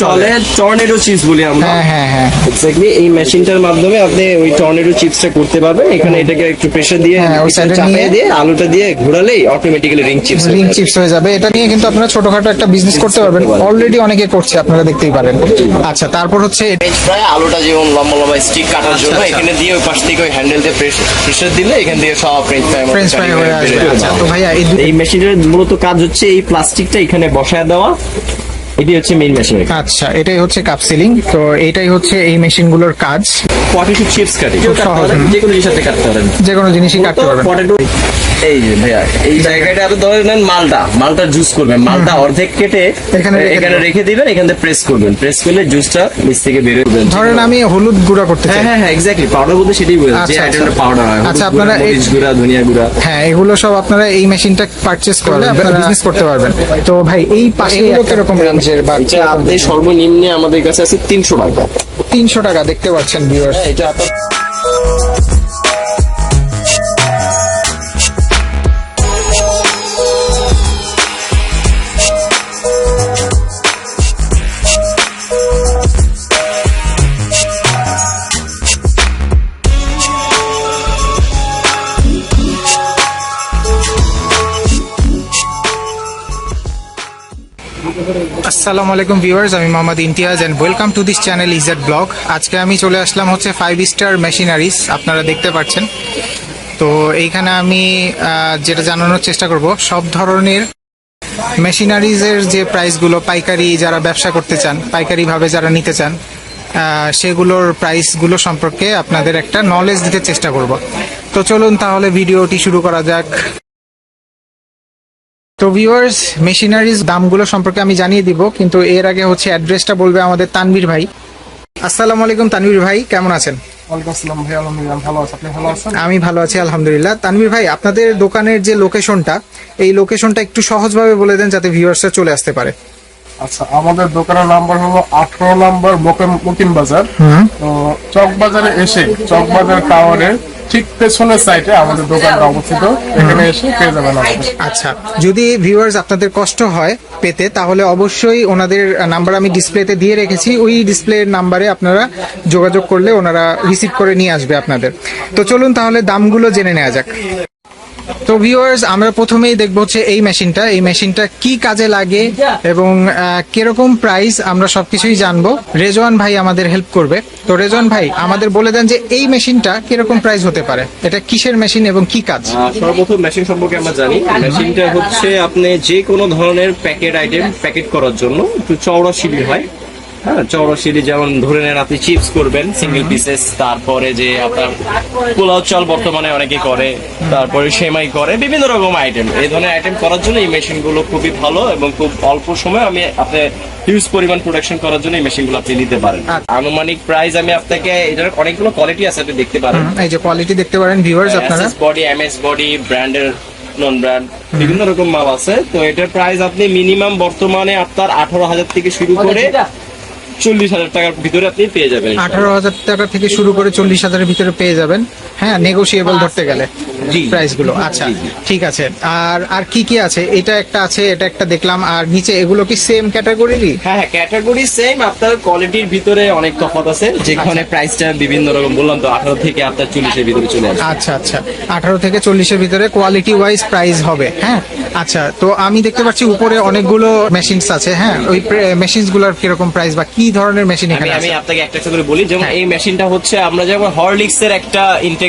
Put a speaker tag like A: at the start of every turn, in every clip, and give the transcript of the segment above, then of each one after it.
A: চলে tornado chips বলি আমরা।
B: হ্যাঁ হ্যাঁ হ্যাঁ।
A: এক্স্যাক্টলি এই মেশিনটার মাধ্যমে আপনি ওই টর্নেডো চিপসটা করতে পারবেন। এখানে এটাকে একটু প্রেসার দিয়ে
B: হ্যাঁ,
A: চাপিয়ে দিয়ে আলুটা দিয়ে ঘোরালেই automatically ring chips
B: ring chips হয়ে যাবে। এটা নিয়ে কিন্তু আপনারা ছোটখাটো একটা বিজনেস করতে পারবেন। অলরেডি অনেকে করছে আপনারা দেখতেই পারেন। আচ্ছা তারপর হচ্ছে
A: ফ্রাই আলুটা যেমন লম্বা লম্বা স্টিক কাটার জন্য
B: আচ্ছা।
A: এখানে দিয়ে ওই পাশ থেকে ওই হ্যান্ডেল দিয়ে প্রেসার দিলে এখান দিয়ে সব ফ্রেঞ্চ ফ্রাই
B: ফ্রেঞ্চ ফ্রাই হয়ে আসবে। আচ্ছা তো ভাইয়া এই
A: মেশিনের মূলত কাজ হচ্ছে এই প্লাস্টিকটা এখানে বসায় দেওয়া। এটি হচ্ছে মেইন মেশিন
B: আচ্ছা এটাই হচ্ছে কাপ সিলিং তো এটাই হচ্ছে এই মেশিনগুলোর কাজ।
A: পটেটো চিপস কাটি। যে কোনো জিনিস সাথে কাটতে পারেন।
B: যে কোনো জিনিসই কাটতে পারবেন।
A: এই যে ভাইয়া এই জায়গাটা আপনি ধরে নেন মালটা মালটা জুস করবেন মালটা অর্ধেক কেটে
B: এখানে রেখে
A: এখানে
B: দিবেন।
A: রেখে দিবেন এখান থেকে প্রেস করবেন। প্রেস করলে জুসটা নিচ থেকে বের হবে
B: ধরেন আমি হলুদ গুঁড়া করতে
A: হ্যাঁ
B: চাই।
A: হ্যাঁ হ্যাঁ এক্স্যাক্টলি পাউডার বলতে সেটাই যে
B: আচ্ছা,
A: আইটেমটা
B: আচ্ছা।
A: পাউডার হয়
B: আচ্ছা, আপনারা এই-
A: মরিচ গুঁড়া ধনিয়া গুঁড়া।
B: হ্যাঁ এগুলো সব আপনারা এই মেশিনটা পারচেজ করলে বিজনেস করতে পারবেন। তো ভাই এই পাশে কীরকম রেঞ্জের বা
A: আপনি সর্বনিম্নে আমাদের কাছে আছে তিনশো টাকা।
B: তিনশো টাকা দেখতে পাচ্ছেন ভিউয়ার্স
A: এটা আপনার
B: আসসালামু আলাইকুম ভিউয়ার্স, আমি Mohammad Imtiaz and welcome to this channel EZ blog আজকে আমি চলে আসলাম হচ্ছে ফাইভ স্টার মেশিনারিজ আপনারা দেখতে পাচ্ছেন। তো এইখানে আমি যেটা জানানোর চেষ্টা করব, সব ধরনের মেশিনারিজের যে প্রাইসগুলো পাইকারি যারা ব্যবসা করতে চান পাইকারিভাবে যারা নিতে চান সেগুলোর প্রাইসগুলো সম্পর্কে আপনাদের একটা নলেজ দিতে চেষ্টা করব। তো চলুন তাহলে ভিডিওটি শুরু করা যাক। তো ভিউয়ার্স মেশিনারিজ দামগুলো সম্পর্কে আমি জানিয়ে দিব কিন্তু এর আগে হচ্ছে অ্যাড্রেসটা বলবে আমাদের তানভীর ভাই। আসসালামু আলাইকুম তানভীর ভাই কেমন আছেন? আমি ভালো আছি আলহামদুলিল্লাহ। তানভীর ভাই আপনাদের দোকানের যে লোকেশনটা এই লোকেশনটা একটু সহজভাবে বলে দেন যাতে ভিউয়ার্সরা চলে আসতে পারে।
C: আচ্ছা আমাদের দোকানের নাম্বার হলো আঠারো নাম্বার মুকিম বাজার। তো চক বাজারে এসে চক বাজার টাওয়ারের ঠিক পেছনের সাইডে আমাদের দোকানটা অবস্থিত। এখানে এসে পেয়ে যাবেন
B: আচ্ছা যদি ভিউয়ার্স আপনাদের কষ্ট হয় পেতে তাহলে অবশ্যই ওনাদের নাম্বার আমি ডিসপ্লেতে দিয়ে রেখেছি। ওই ডিসপ্লের নাম্বারে আপনারা যোগাযোগ করলে ওনারা রিসিভ করে নিয়ে আসবে আপনাদের। তো চলুন তাহলে দামগুলো জেনে নেওয়া যাক। তো ভিউয়ার্স আমরা প্রথমেই দেখব হচ্ছে এই মেশিনটা। এই মেশিনটা কি কাজে লাগে এবং কীরকম প্রাইস আমরা সবকিছুই জানব। রেজওয়ান ভাই আমাদের হেল্প করবে। তো রেজওয়ান ভাই, আমাদের বলে দেন যে এই মেশিনটা কীরকম প্রাইস হতে পারে? এটা কিসের মেশিন এবং কি কাজ?
A: সর্বপ্রথম মেশিন সম্পর্কে আমরা জানি। মেশিনটা হচ্ছে আপনি যে কোনো ধরনের প্যাকেট আইটেম প্যাকেট করার জন্য। একটু চওড়া সিলি হয়। হ্যাঁ চওড়া সিলি যেমন ধরে নেন আপনি চিপস করবেন সিঙ্গেল পিসেস তারপরে যে আপনার পোলাও চাল বর্তমানে অনেকে করে তারপরে সেমাই করে বিভিন্ন রকম আইটেম এই ধরনের আইটেম করার জন্য এই মেশিনগুলো খুবই ভালো এবং খুব অল্প সময় আমি আপনি হিউজ পরিমাণ প্রোডাকশন করার জন্য এই মেশিনগুলো আপনি নিতে পারেন।
B: আচ্ছা।
A: আনুমানিক প্রাইস আমি আপনাকে এটার অনেকগুলো কোয়ালিটি আছে আপনি দেখতে পারেন।
B: এই যে কোয়ালিটি দেখতে পারেন ভিউয়ার্স আপনারা।
A: বডি এমএস বডি ব্র্যান্ডের নন ব্র্যান্ড বিভিন্ন রকম মাল আছে। তো এটার প্রাইস আপনি মিনিমাম বর্তমানে আপনার আঠারো হাজার থেকে শুরু করে চল্লিশ হাজার টাকার ভিতরে আপনি পেয়ে যাবেন।
B: আঠারো হাজার টাকা থেকে শুরু করে চল্লিশ হাজারের ভিতরে পেয়ে যাবেন। হ্যাঁ নেগোসিয়েবল ধরতে গেলে।
A: জি।
B: প্রাইসগুলো আচ্ছা ঠিক আছে। আর আর কি কি আছে? এটা একটা আছে এটা একটা দেখলাম। আর নিচে এগুলো কি সেম ক্যাটাগরিরই
A: হ্যাঁ হ্যাঁ ক্যাটাগরি সেম আপনার কোয়ালিটির ভিতরে অনেক তফাৎ আছে যেখানে প্রাইসটা বিভিন্ন রকম বললাম তো আঠারো থেকে আপনার চল্লিশের ভিতরে চলে আসবে।
B: আচ্ছা আচ্ছা। আঠারো থেকে চল্লিশের ভিতরে কোয়ালিটি ওয়াইজ প্রাইস হবে হ্যাঁ? আচ্ছা তো আমি দেখতে পাচ্ছি উপরে অনেকগুলো মেশিনস আছে হ্যাঁ? ওই মেশিনসগুলোর কীরকম প্রাইস বা কি ধরনের মেশিন
A: আমি
B: এখানে
A: আমি আপনাকে একটা করে বলি যেমন
B: হ্যাঁ।
A: এই মেশিনটা হচ্ছে আমরা যেমন হরলিক্স এর একটা ইনটেক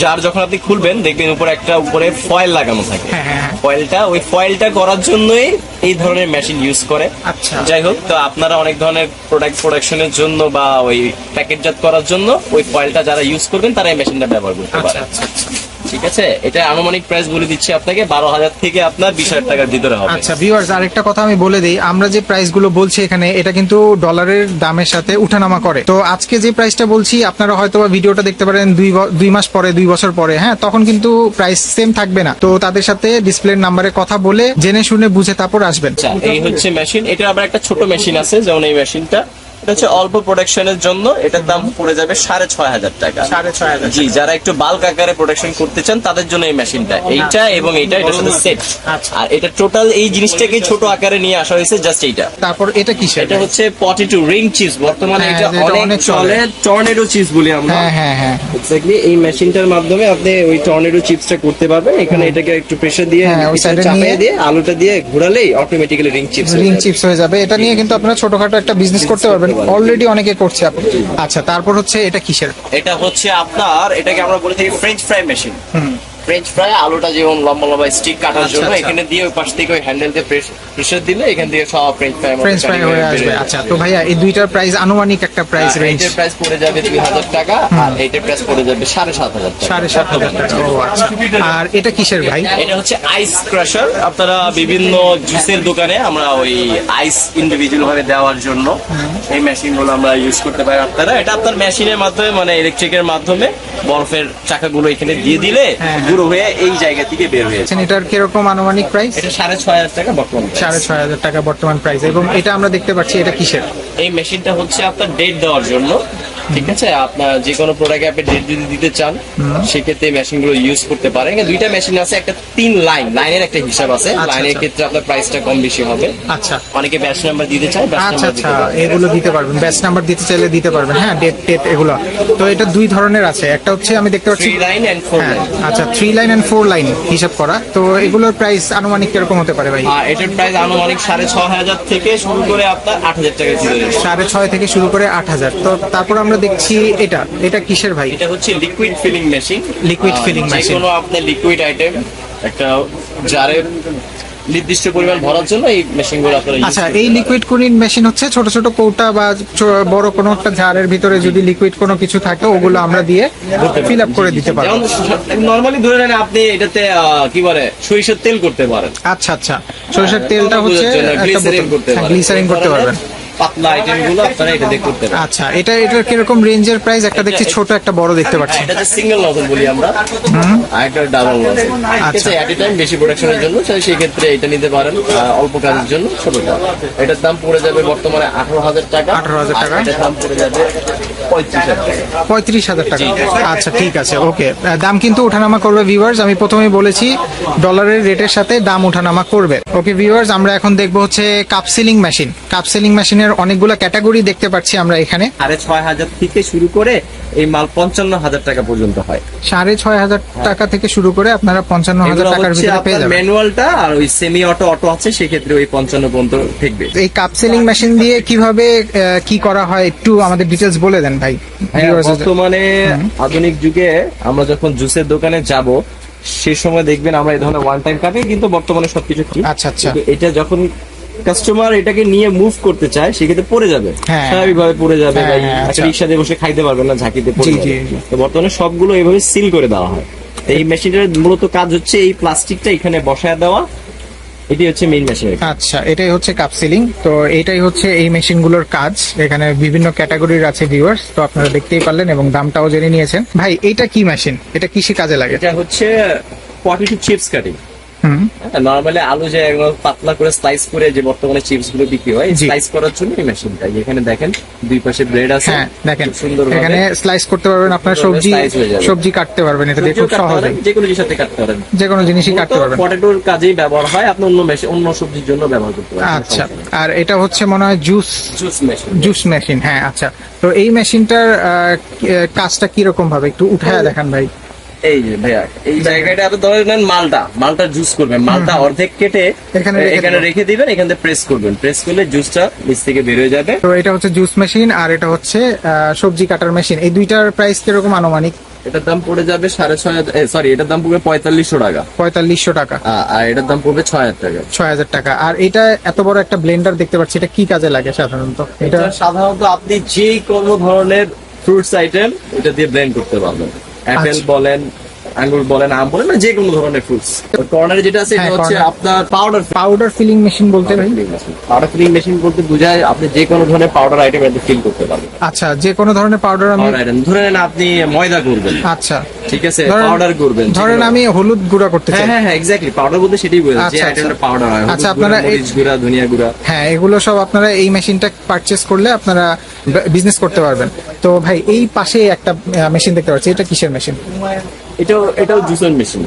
A: যার যখন আপনি খুলবেন দেখবেন উপরে একটা উপরে ফয়েল লাগানো থাকে
B: হ্যাঁ, হ্যাঁ, হ্যাঁ।
A: ফয়েলটা ওই ফয়েলটা করার জন্যই এই ধরনের মেশিন ইউজ করে
B: আচ্ছা।
A: যাই হোক তো আপনারা অনেক ধরনের প্রোডাক্ট প্রোডাকশনের জন্য বা ওই প্যাকেটজাত করার জন্য ওই ফয়েলটা যারা ইউজ করবেন তারা এই মেশিনটা ব্যবহার করতে
B: আচ্ছা
A: পারে
B: আচ্ছা আচ্ছা
A: ঠিক আছে? এটা আনুমানিক প্রাইস বলে দিচ্ছি আপনাকে। বারো হাজার থেকে আপনার বিশ হাজার টাকার ভিতরে হবে।
B: আচ্ছা ভিউয়ার্স আরেকটা কথা আমি বলে দিই। আমরা যে প্রাইসগুলো বলছি এখানে এটা কিন্তু ডলারের দামের সাথে উঠানামা করে। তো আজকে যে প্রাইসটা বলছি আপনারা হয়তো ভিডিওটা দেখতে পারেন দুই দুই মাস পরে দুই বছর পরে হ্যাঁ? তখন কিন্তু প্রাইস সেম থাকবে না। তো তাদের সাথে ডিসপ্লের নাম্বারে কথা বলে জেনে শুনে বুঝে তারপর আসবেন।
A: আচ্ছা এই হচ্ছে মেশিন এটা আবার একটা ছোট মেশিন আছে যেমন এই মেশিনটা হচ্ছে অল্প প্রোডাকশনের জন্য এটার দাম পড়ে যাবে সাড়ে ছয় হাজার টাকা।
B: সাড়ে ছয় হাজার
A: জি যারা একটু বাল্ক আকারে প্রোডাকশন করতে চান তাদের জন্য এই মেশিনটা এইটা এবং এইটা এটার সাথে সেট
B: আচ্ছা।
A: আর এটা টোটাল এই জিনিসটাকে ছোট আকারে নিয়ে আসা হয়েছে জাস্ট এইটা।
B: তারপর এটা কিসের?
A: এটা হচ্ছে রিং চিজ বর্তমানে
B: হ্যাঁ,
A: এটা অনেক
B: চলে।
A: টর্নেডো চিজ বলি আমরা।
B: হ্যাঁ হ্যাঁ হ্যাঁ।
A: এক্স্যাক্টলি এই মেশিনটার মাধ্যমে আপনি ওই টর্নেডো চিপসটা করতে পারবেন। এখানে এটাকে একটু প্রেসার দিয়ে
B: হ্যাঁ,
A: চাপিয়ে দিয়ে আলুটা দিয়ে ঘোরালেই automatically ring chips
B: ring chips হয়ে যাবে। এটা নিয়ে কিন্তু আপনারা ছোটখাটো একটা বিজনেস করতে পারবেন। অলরেডি অনেকে করছে আপনি। আচ্ছা তারপর হচ্ছে এটা কিসের?
A: এটা হচ্ছে আপনার এটাকে আমরা বলে থাকি French fry machine French fry আলুটা যেমন লম্বা লম্বা স্টিক কাটার
B: আচ্ছা,
A: জন্য
B: আচ্ছা।
A: এখানে দিয়ে ওই পাশ থেকে ওই হ্যান্ডেল দিয়ে প্রেসার দিলে এখান থেকে সব ফ্রেঞ্চ ফ্রাই
B: ফ্রেঞ্চ ফ্রাই হয়ে আসবে। আচ্ছা তো ভাইয়া এই দুইটার প্রাইস আনুমানিক একটা প্রাইস রেঞ্জ
A: এইটার প্রাইস পড়ে যাবে দুই হাজার টাকা আর এইটার প্রাইস পড়ে যাবে সাড়ে সাত হাজার টাকা।
B: সাড়ে সাত হাজার টাকা। ও আচ্ছা। আর এটা কিসের ভাই?
A: এটা হচ্ছে আইস ক্রাশার আপনারা বিভিন্ন জুসের দোকানে আমরা ওই আইস ইন্ডিভিজুয়াল ভাবে দেওয়ার জন্য এই মেশিনগুলো আমরা ইউজ করতে পারি। আপনারা এটা আপনার মেশিনের মাধ্যমে মানে ইলেকট্রিকের মাধ্যমে বরফের চাকাগুলো এখানে দিয়ে দিলে
B: হ্যাঁ।
A: গুঁড়ো হয়ে এই জায়গা থেকে বের হয়েছে
B: আচ্ছা, এটার কীরকম আনুমানিক প্রাইস
A: এটা সাড়ে ছয় হাজার টাকা বর্তমান।
B: সাড়ে ছয় হাজার টাকা বর্তমান প্রাইস এবং এটা আমরা দেখতে পাচ্ছি এটা কিসের
A: এই মেশিনটা হচ্ছে আপনার ডেট দেওয়ার জন্য ঠিক আছে? আপনার যে কোনো প্রোডাক্টে আপনি ডেট যদি দিতে চান সেক্ষেত্রে মেশিনগুলো ইউজ করতে পারেন। দুইটা মেশিন আছে একটা তিন লাইন লাইনের একটা হিসাব আছে।
B: আচ্ছা,
A: লাইনের
B: আচ্ছা।
A: ক্ষেত্রে আপনার প্রাইসটা কম বেশি হবে।
B: আচ্ছা।
A: অনেকে ব্যাচ নাম্বার দিতে চায়
B: আচ্ছা আচ্ছা। এগুলো দিতে পারবেন। ব্যাচ নাম্বার দিতে চাইলে দিতে পারবেন। হ্যাঁ ডেট টেট এগুলো। তো এটা দুই ধরনের আছে। একটা হচ্ছে আমি দেখতে পাচ্ছি
A: লাইন এন্ড ফোর
B: হ্যাঁ
A: লাইন
B: আচ্ছা three line and four line হিসাব করা। তো এগুলোর প্রাইস আনুমানিক কীরকম হতে পারে ভাই?
A: আর এটার প্রাইস আনুমানিক সাড়ে ছ হাজার থেকে শুরু করে আপনার আট হাজার টাকা
B: সাড়ে ছয় থেকে শুরু করে আট হাজার। তো তারপর আমরা দেখছি এটা। এটা কিসের ভাই?
A: এটা হচ্ছে লিকুইড ফিলিং মেশিন
B: filling
A: যে
B: machine।
A: কোনো আপনি লিকুইড আইটেম একটা জারের নির্দিষ্ট পরিমাণ ভরার জন্য এই মেশিন আপনারা
B: আচ্ছা এই লিকুইড কুলিং মেশিন হচ্ছে ছোট ছোট কৌটা বা বড় কোনো একটা জারের ভিতরে যদি লিকুইড কোনো কিছু থাকে ওগুলো আমরা দিয়ে ফিল আপ করে দিতে পারব।
A: যেমন নর্মালি ধরে নেন আপনি এটাতে কি বলে সরিষার তেল করতে পারেন।
B: আচ্ছা আচ্ছা। সরিষার তেলটা হচ্ছে বোতল।
A: করতে
B: হ্যাঁ, গ্লিসারিন করতে পারবেন।
A: পাতলা আইটেমগুলো আপনারা এটা দিয়ে করতে পারেন।
B: আচ্ছা এটা এটার কীরকম রেঞ্জের প্রাইস একটা দেখছি ছোট একটা বড় দেখতে পাচ্ছি।
A: এটা সিঙ্গেল নজল বলি আমরা আর একটা ডাবল নজল
B: আচ্ছা।
A: এট টাইম বেশি প্রোডাকশনের জন্য সেই ক্ষেত্রে এটা নিতে পারেন অল্প কাজের জন্য ছোটটা। এটার দাম পড়ে যাবে বর্তমানে আঠারো হাজার টাকা।
B: 18,000 টাকা।
A: এটার দাম পড়ে যাবে পঁয়ত্রিশ হাজার টাকা।
B: পঁয়ত্রিশ হাজার টাকা। আচ্ছা ঠিক আছে ওকে। দাম কিন্তু ওঠানামা করবে ভিউয়ার্স আমি প্রথমেই বলেছি ডলারের রেটের সাথে দাম ওঠানামা করবে। ওকে ভিউয়ার্স আমরা এখন দেখব হচ্ছে cup sealing machine cup sealing মেশিনের অনেকগুলো ক্যাটাগরি দেখতে পাচ্ছি আমরা এখানে।
A: সাড়ে ছয় হাজার থেকে শুরু করে এই মাল পঞ্চান্ন হাজার টাকা পর্যন্ত হয়।
B: সাড়ে ছয় হাজার টাকা থেকে শুরু করে আপনারা পঞ্চান্ন হাজার টাকার ভিতরে পেয়ে যাবেন।
A: ম্যানুয়ালটা আর ওই সেমি অটো অটো আছে সেক্ষেত্রে ওই পঞ্চান্ন পর্যন্ত থাকবে
B: এই কাপ সেলিং মেশিন দিয়ে কীভাবে কি করা হয় একটু আমাদের ডিটেলস বলে দেন ভাই
A: হ্যাঁ, বর্তমানে আধুনিক যুগে আমরা যখন জুসের দোকানে যাব সে সময় দেখবেন আমরা এই ধরনের ওয়ান টাইম কাপে কিন্তু বর্তমানে সবকিছু ঠিক
B: আচ্ছা, আচ্ছা।
A: এটা যখন কাস্টমার এটাকে নিয়ে মুভ করতে চায় সেক্ষেত্রে পড়ে যাবে।
B: হ্যাঁ।
A: স্বাভাবিকভাবে পড়ে যাবে
B: হ্যাঁ, হ্যাঁ, আচ্ছা।
A: রিক্সা দিয়ে বসে খাইতে পারবেন না ঝাঁকিতে পড়ে যাবে। তো বর্তমানে সবগুলো এইভাবে সিল করে দেওয়া হয়। এই মেশিনটার মূলত কাজ হচ্ছে এই প্লাস্টিকটা এখানে বসায় দেওয়া। এটি হচ্ছে মেইন মেশিন
B: আচ্ছা এটাই হচ্ছে কাপ সিলিং তো এটাই হচ্ছে এই মেশিনগুলোর কাজ। এখানে বিভিন্ন ক্যাটাগরির আছে ভিউয়ার্স তো আপনারা দেখতেই পারলেন এবং দামটাও জেনে নিয়েছেন। ভাই এটা কি মেশিন এটা কিসে কাজে লাগে?
A: এটা হচ্ছে পটেটো চিপস কাটিং নর্মালি আলু যে পাতলা করে স্লাইস করে যে বর্তমানে চিপসগুলো বিক্রি হয় স্লাইস করার জন্য এই মেশিনটা এখানে দেখেন দুই পাশে ব্রেড আছে।
B: হ্যাঁ দেখেন
A: সুন্দর
B: এখানে স্লাইস করতে পারবেন আপনার সবজি সবজি কাটতে পারবেন এটা দিয়ে খুব সহজে
A: যে কোনো জিনিস সাথে কাটতে পারেন।
B: যে কোনো জিনিসই কাটতে পারবেন।
A: পটেটোর কাজেই ব্যবহার হয় আপনি অন্য মেশিন অন্য সবজির জন্য ব্যবহার করতে পারেন
B: আচ্ছা আর এটা হচ্ছে মনে হয় juice
A: juice machine
B: juice machine হ্যাঁ আচ্ছা। তো এই মেশিনটার আহ, কি- কাজটা কীরকম ভাবে? একটু উঠায় দেখান ভাই।
A: এই যে ভাইয়া এই জায়গাটা আপনি ধরে নেন মালটা। মালটা জুস করবেন। মালটা অর্ধেক কেটে
B: এখানে রেখে
A: এখানে
B: দিবেন।
A: রেখে দিবেন এখানে প্রেস করবেন। প্রেস করলে জুসটা নিচ থেকে বের হয়ে যাবে।
B: তো এটা হচ্ছে জুস মেশিন আর এটা হচ্ছে সবজি কাটার মেশিন এই দুইটার প্রাইস কীরকম আনুমানিক?
A: এটার দাম পড়ে যাবে সাড়ে ছয় সরি এটার দাম পড়বে পঁয়তাল্লিশশো টাকা।
B: পঁয়তাল্লিশশো টাকা।
A: আর এটার দাম পড়বে ছয় হাজার টাকা।
B: ছয় হাজার টাকা। আর এটা এত বড় একটা ব্লেন্ডার দেখতে পাচ্ছি এটা কি কাজে লাগে সাধারণত? এটা
A: এটা সাধারণত আপনি যে কোনো ধরনের ফ্রুটস আইটেম এটা দিয়ে ব্লেন্ড করতে পারবেন। অ্যাপেল
B: আচ্ছা।
A: বলেন আঙ্গুর বলেন আম বলেন যে কোনো ধরনের ফ্রুটস কর্নারে যেটা আছে এটা
B: হ্যাঁ,
A: হচ্ছে আপনার পাউডার
B: পাউডার ফিলিং মেশিন বলতে
A: পাউডার ফিলিং মেশিন বলতে বোঝায় আপনি যে কোনো ধরনের পাউডার আইটেম এতে ফিল করতে পারবেন।
B: আচ্ছা যে কোনো ধরনের পাউডার আমি
A: ধরে নেন আপনি ময়দা করবেন
B: আচ্ছা।
A: ঠিক আছে পাউডার করবেন
B: ধরেন আমি হলুদ গুঁড়া করতে
A: হ্যাঁ
B: চাই।
A: হ্যাঁ হ্যাঁ এক্স্যাক্টলি পাউডার বলতে সেটাই বোঝায় যে
B: আচ্ছা,
A: আইটেমটা
B: আচ্ছা।
A: পাউডার হয়।
B: আচ্ছা,
A: আচ্ছা
B: আপনারা
A: মরিচ গুঁড়া ধনিয়া গুঁড়া।
B: হ্যাঁ এগুলো সব আপনারা এই মেশিনটা পারচেস করলে আপনারা বিজনেস করতে পারবেন। তো ভাই এই পাশে একটা মেশিন দেখতে পাচ্ছি। এটা কিসের মেশিন
A: এটাও এটাও জুসের মেশিন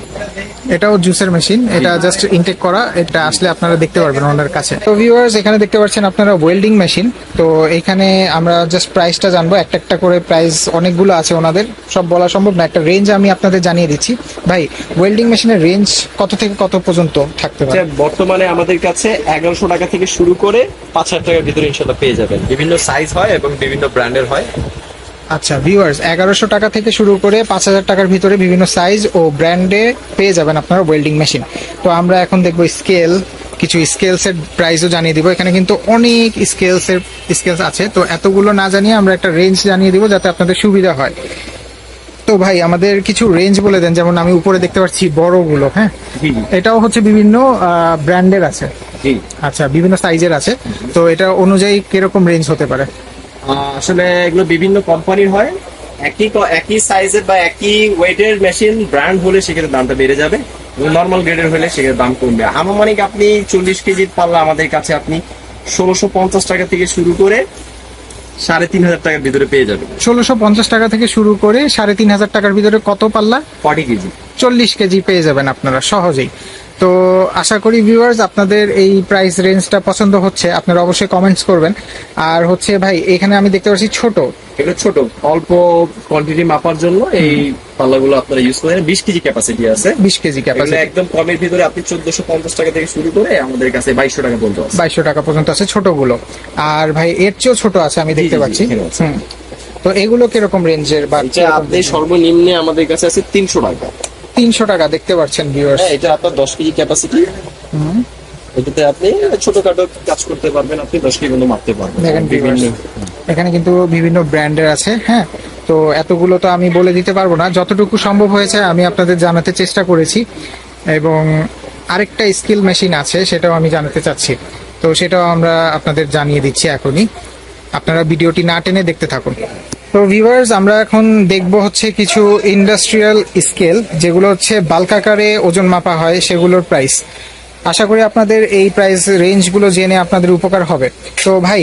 B: এটাও জুসের মেশিন এটা জাস্ট ইনটেক করা এটা আসলে আপনারা দেখতে পারবেন ওনার কাছে। তো ভিউয়ার্স এখানে দেখতে পাচ্ছেন আপনারা ওয়েল্ডিং মেশিন তো এখানে আমরা জাস্ট প্রাইসটা জানব একটা একটা করে প্রাইস অনেকগুলো আছে ওনাদের। সব বলা সম্ভব না একটা রেঞ্জ আমি আপনাদের জানিয়ে দিচ্ছি। ভাই ওয়েল্ডিং মেশিনের রেঞ্জ কত থেকে কত পর্যন্ত থাকতে পারে?
A: বর্তমানে আমাদের কাছে এগারোশো টাকা থেকে শুরু করে পাঁচ হাজার টাকার ভিতরে ইনশাল্লাহ পেয়ে যাবেন। বিভিন্ন সাইজ হয় এবং বিভিন্ন ব্র্যান্ডের হয়।
B: আচ্ছা ভিউয়ার্স এগারোশো টাকা থেকে শুরু করে পাঁচ হাজার টাকার ভিতরে বিভিন্ন সাইজ ও ব্র্যান্ডে পেয়ে যাবেন আপনারা ওয়েল্ডিং মেশিন তো আমরা এখন দেখব স্কেল কিছু স্কেলসের প্রাইসও জানিয়ে দিব। এখানে কিন্তু অনেক স্কেলসের স্কেলস আছে। তো এতগুলো না জানিয়ে আমরা একটা রেঞ্জ জানিয়ে দিব যাতে আপনাদের সুবিধা হয়। তো ভাই আমাদের কিছু রেঞ্জ বলে দেন। যেমন আমি উপরে দেখতে পাচ্ছি বড়গুলো হ্যাঁ? এটাও হচ্ছে বিভিন্ন ব্র্যান্ডের আছে। আচ্ছা বিভিন্ন সাইজের আছে। তো এটা অনুযায়ী কীরকম রেঞ্জ হতে পারে?
A: আসলে এগুলো বিভিন্ন কোম্পানির হয়। একই একই সাইজের বা একই ওয়েটের মেশিন ব্র্যান্ড হলে সেক্ষেত্রে দামটা বেড়ে যাবে নর্মাল গ্রেডের হলে সেক্ষেত্রে দাম কমবে। আনুমানিক আপনি চল্লিশ কেজির পাল্লা আমাদের কাছে আপনি ষোলোশো পঞ্চাশ টাকা থেকে শুরু করে সাড়ে তিন হাজার টাকার ভিতরে পেয়ে যাবেন।
B: ষোলোশো পঞ্চাশ টাকা থেকে শুরু করে সাড়ে তিন হাজার টাকার ভিতরে কত পাল্লা?
A: Forty KG.
B: চল্লিশ কেজি পেয়ে যাবেন আপনারা সহজেই। তো আশা করি ভিউয়ার্স আপনাদের এই প্রাইস রেঞ্জটা পছন্দ হচ্ছে আপনারা অবশ্যই কমেন্টস করবেন। আর হচ্ছে ভাই এখানে আমি দেখতে পাচ্ছি ছোট।
A: এগুলো ছোট অল্প কোয়ান্টিটি মাপার জন্য এই পাল্লাগুলো আপনারা ইউজ করেন। বিশ কেজি ক্যাপাসিটি আছে।
B: বিশ কেজি ক্যাপাসিটি
A: একদম কমের ভিতরে আপনি চোদ্দশো পঞ্চাশ টাকা থেকে শুরু করে আমাদের কাছে বাইশশো টাকা পর্যন্ত আছে।
B: বাইশশো টাকা পর্যন্ত আছে ছোটগুলো। আর ভাই এর চেয়েও ছোট আছে আমি দেখতে পাচ্ছি। হুম। তো এগুলো কীরকম রেঞ্জের বা
A: এটা আপনি সর্বনিম্নে আমাদের কাছে আছে তিনশো টাকা।
B: তিনশো টাকা দেখতে পাচ্ছেন ভিউয়ার্স
A: হ্যাঁ এটা আপনার দশ কেজি ক্যাপাসিটি এটাতে আপনি ছোটখাটো কাজ করতে পারবেন আপনি দশ কেজি পর্যন্ত মারতে পারবেন।
B: দেখেন এখানে কিন্তু বিভিন্ন ব্র্যান্ডের আছে হ্যাঁ? তো এতগুলো তো আমি বলে দিতে পারব না। যতটুকু সম্ভব হয়েছে আমি আপনাদের জানাতে চেষ্টা করেছি। এবং আরেকটা স্কিল মেশিন আছে সেটাও আমি জানাতে চাচ্ছি। তো সেটাও আমরা আপনাদের জানিয়ে দিচ্ছি এখনই। আপনারা ভিডিওটি না টেনে দেখতে থাকুন। তো ভিউয়ার্স আমরা এখন দেখব হচ্ছে কিছু ইন্ডাস্ট্রিয়াল স্কেল যেগুলো হচ্ছে বালকাকারে ওজন মাপা হয় সেগুলোর প্রাইস আশা করি আপনাদের এই প্রাইস রেঞ্জগুলো জেনে আপনাদের উপকার হবে। তো ভাই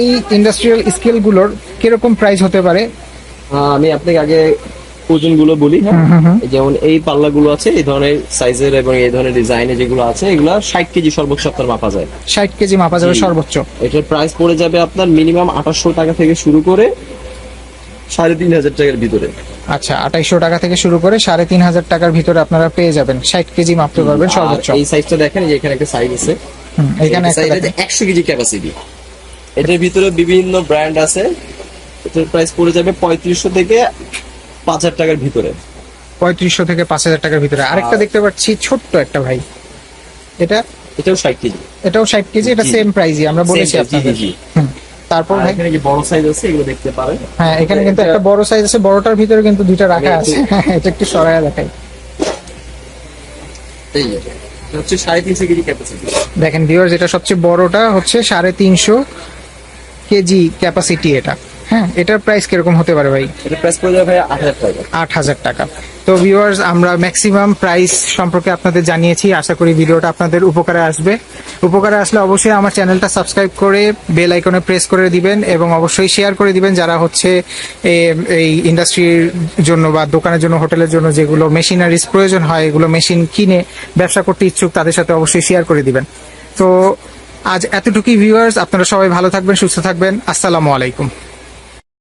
B: এই ইন্ডাস্ট্রিয়াল স্কেলগুলোর কীরকম প্রাইস হতে পারে?
A: আমি আপনাকে আগে ওজনগুলো বলি হ্যাঁ? যেমন এই পাল্লা গুলো আছে এই ধরনের সাইজের এবং এই ধরনের ডিজাইনের যেগুলো আছে এগুলো ষাট কেজি সর্বোচ্চ আপনার মাপা যায়।
B: ষাট কেজি মাপা যাবে সর্বোচ্চ।
A: এটার প্রাইস পড়ে যাবে আপনার মিনিমাম আঠাশশো টাকা থেকে শুরু করে সাড়ে তিন হাজার টাকার ভিতরে।
B: আচ্ছা আঠাইশশো টাকা থেকে শুরু করে সাড়ে তিন হাজার টাকার ভিতরে আপনারা পেয়ে যাবেন। ষাট কেজি মাপতে পারবেন সর্বোচ্চ।
A: এই সাইজটা দেখেন যে এখানে একটা সাইজ আছে।
B: এখানে
A: একশো কেজি ক্যাপাসিটি এটার ভিতরে বিভিন্ন ব্র্যান্ড আছে। এটার প্রাইস পড়ে যাবে পঁয়ত্রিশশো থেকে পাঁচ হাজার টাকার ভিতরে।
B: পঁয়ত্রিশশো থেকে পাঁচ হাজার টাকার ভিতরে। আরেকটা দেখতে পাচ্ছি ছোট্ট একটা ভাই। এটা?
A: এটাও ষাট কেজি।
B: এটাও ষাট কেজি এটা সেম প্রাইসই আমরা বলেছি আপনাদের। তারপর
A: এখানে যে বড় সাইজ আছে এগুলো দেখতে পারেন।
B: হ্যাঁ এখানে কিন্তু একটা বড় সাইজ আছে বড়টার ভিতরে কিন্তু দুইটা রাখা আছে। এটা একটু সরাইয়া দেখাই।
A: এই যে, এটা হচ্ছে সাড়ে তিনশো কেজি ক্যাপাসিটি
B: দেখেন ভিউয়ার্স এটা সবচেয়ে বড়টা হচ্ছে সাড়ে তিনশো কেজি ক্যাপাসিটি এটা। হ্যাঁ এটার প্রাইস কীরকম হতে পারে ভাই?
A: এটা প্রাইস পড়ে যাবে আট হাজার টাকা।
B: আট হাজার টাকা। তো ভিউয়ার্স আমরা ম্যাক্সিমাম প্রাইস সম্পর্কে আপনাদের জানিয়েছি। আশা করি ভিডিওটা আপনাদের উপকারে আসবে। উপকারে আসলে অবশ্যই আমার চ্যানেলটা সাবস্ক্রাইব করে বেল আইকনে প্রেস করে দিবেন এবং অবশ্যই শেয়ার করে দিবেন যারা হচ্ছে এই ইন্ডাস্ট্রির জন্য বা দোকানের জন্য হোটেলের জন্য যেগুলো মেশিনারিজ প্রয়োজন হয় এগুলো মেশিন কিনে ব্যবসা করতে ইচ্ছুক তাদের সাথে অবশ্যই শেয়ার করে দিবেন। তো আজ এতটুকুই ভিউয়ার্স আপনারা সবাই ভালো থাকবেন সুস্থ থাকবেন। আসসালামু আলাইকুম।